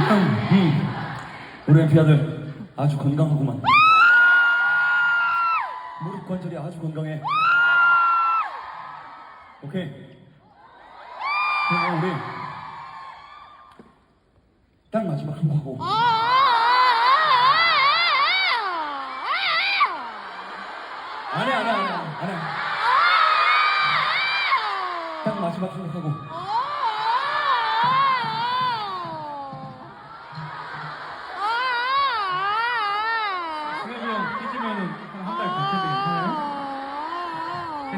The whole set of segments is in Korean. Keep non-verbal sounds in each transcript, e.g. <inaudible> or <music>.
음, 우리 엠피 아들 아주 건강하구만. 무릎 관절이 아주 건강해. 오케이. 그럼 우리 딱 마지막 한 번 하고. 안해 안해 안해 안해. 딱 마지막 생각하고. 괜찮아요?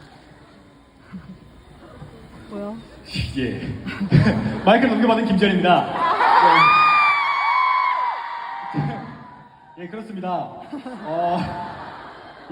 뭐야? 예. <laughs> 마이크를 넘겨받은 김지현입니다. 예. 예, 그렇습니다. 어,